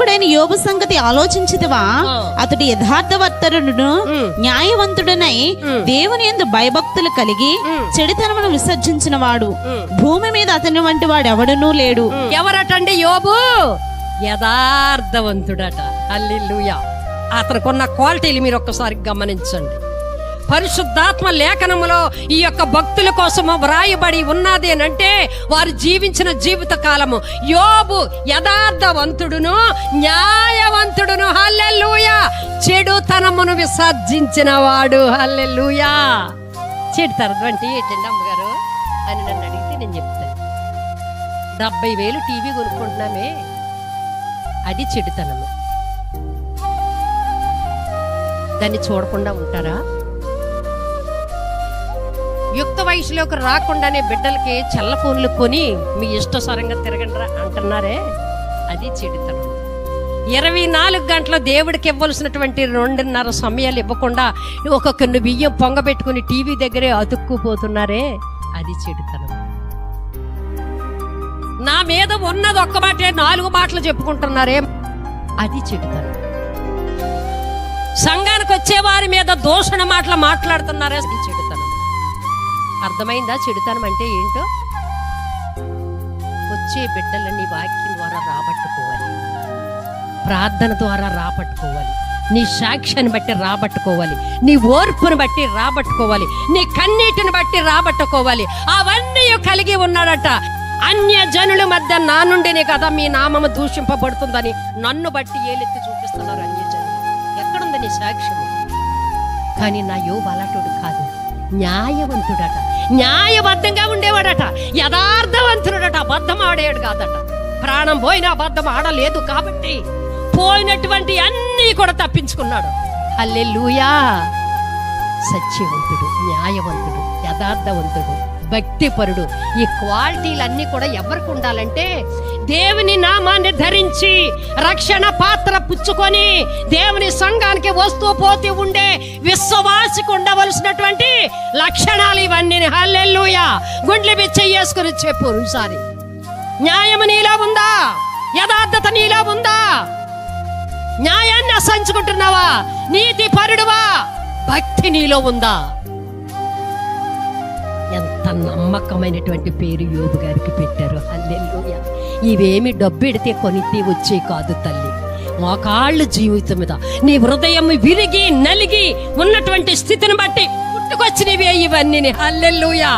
సేవకుడైన యోబు సంగతి ఆలోచించితివా ఆ. అతడు యథార్థవర్తనుడును ఉమ్. న్యాయవంతుడనై. దేవుని యందు భయభక్తులు కలిగి. చెడుతనమును విసర్జించిన వాడు. భూమి మీద అతని వంటి వాడు ఎవడనూ లేడు ఎవరటండి యోబు యథార్థవంతుడట అల్లిల్లుయా అతనికున్న క్వాలిటీలు మీరు ఒక్కసారి గమనించండి పరిశుద్ధాత్మ లేఖనములో ఈ యొక్క భక్తుల కోసము వ్రాయబడి ఉన్నది అని అంటే వారు జీవించిన జీవిత కాలము. యోబు యథార్థవంతుడును న్యాయవంతుడును. హల్లెలూయా! చెడుతనమును విసర్జించిన వాడు హల్లెలూయా చెడుతనం అంటే ఏంటండి అమ్మగారు? అని నన్ను అడిగితే నేను చెప్తాను. డెబ్బై వేలు టీవీ కొనుక్కుంటున్నామే. అది చెడుతనము. దాన్ని చూడకుండా ఉంటారా? యుక్త వయసులోకి రాకుండానే బిడ్డలకి చల్ల ఫోన్లు కొని మీ ఇష్టసరంగా తిరగండిరా అంటున్నారే. అది చెడుతనం. ఇరవై నాలుగు గంటల దేవుడికి ఇవ్వాల్సినటువంటి రెండున్నర సమయాలు ఇవ్వకుండా ఒక కొన్ని బియ్యం పొంగబెట్టుకుని టీవీ దగ్గరే అతుక్కుపోతున్నారే. అది చెడుతనం. నా మీద ఉన్నది ఒక్క మాటే నాలుగు మాటలు చెప్పుకుంటున్నారే. అది చెడుతనం. సంఘానికి వచ్చే వారి మీద దూషణ మాటలు మాట్లాడుతున్నారే. అది చెడుతనం. అర్థమైందా? చెడుతనం అంటే ఏంటో? వచ్చే బిడ్డలని వాక్యం ద్వారా రాబట్టుకోవాలి. ప్రార్థన ద్వారా రాబట్టుకోవాలి. నీ సాక్ష్యాన్ని బట్టి రాబట్టుకోవాలి. నీ ఓర్పును బట్టి రాబట్టుకోవాలి. నీ కన్నీటిని బట్టి రాబట్టుకోవాలి. అవన్నీ కలిగి ఉన్నాడట. అన్య జనుల మధ్య నా నుండినే కదా మీ నామము దూషింపబడుతుందని నన్ను బట్టి ఏలెత్తి చూపిస్తున్నారు అన్య జనులు ఎక్కడుంది నీ సాక్ష్యం కానీ నా యోబు అలాంటోడు కాదు. న్యాయవంతుడట. న్యాయబద్ధంగా ఉండేవాడట. యథార్థవంతుడట. అబద్ధం ఆడేవాడు కాదట. ప్రాణం పోయిన అబద్ధం ఆడలేదు కాబట్టి పోయినటువంటి అన్నీ కూడా తప్పించుకున్నాడు. అల్లెలుయా సత్యవంతుడు న్యాయవంతుడు యథార్థవంతుడు. భక్తిపరుడు. ఈ క్వాలిటీలన్నీ కూడా ఎవరికి ఉండాలంటే దేవుని నామాన్ని ధరించి రక్షణ పాత్ర పుచ్చుకొని దేవుని సంఘానికి వస్తూ పోతూ ఉండే విశ్వవాసికి ఉండవలసినటువంటి లక్షణాలు ఇవన్నీ. హల్లెల్లుయా గుండ్లు బిచ్చేసుకుని చెప్పు ఈసారి న్యాయము నీలో ఉందా? యథార్థత నీలో ఉందా? న్యాయాన్ని అసహించుకుంటున్నావా? నీతి పరుడువా భక్తి నీలో ఉందా? ఎంత నమ్మకమైనటువంటి పేరు యోబు గారికి పెట్టారు. అల్లెల్లుయ ఇవేమి డబ్బెడితే కొనితే వచ్చే కాదు తల్లి. మోకాళ్ళు జీవితం మీద నీ హృదయం విరిగి నలిగి ఉన్నటువంటి స్థితిని బట్టి పుట్టుకొచ్చినవే ఇవన్నీ అల్లెల్లుయా